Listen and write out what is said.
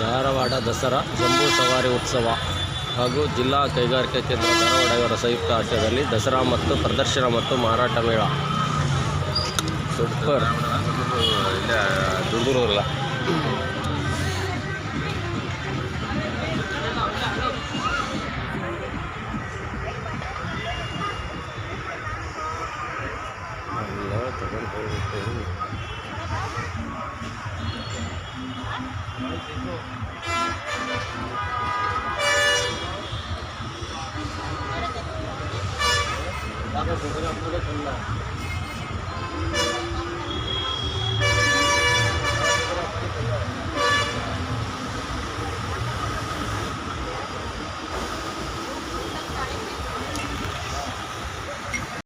ದಸರಾ ಜಂಬೂ ಸವಾರಿ ಉತ್ಸವ ಹಾಗೂ ಜಿಲ್ಲಾ ಕೈಗಾರಿಕಾ ಕೇಂದ್ರ ಧಾರವಾಡ ಇವರ ಸಂಯುಕ್ತ ಆಶ್ರಯದಲ್ಲಿ ದಸರಾ ಮತ್ತು ಪ್ರದರ್ಶನ ಮತ್ತು ಮಾರಾಟ ಮೇಳ. ಸೂಪರ್. ಇಲ್ಲೇ আপনাদের শুনলাম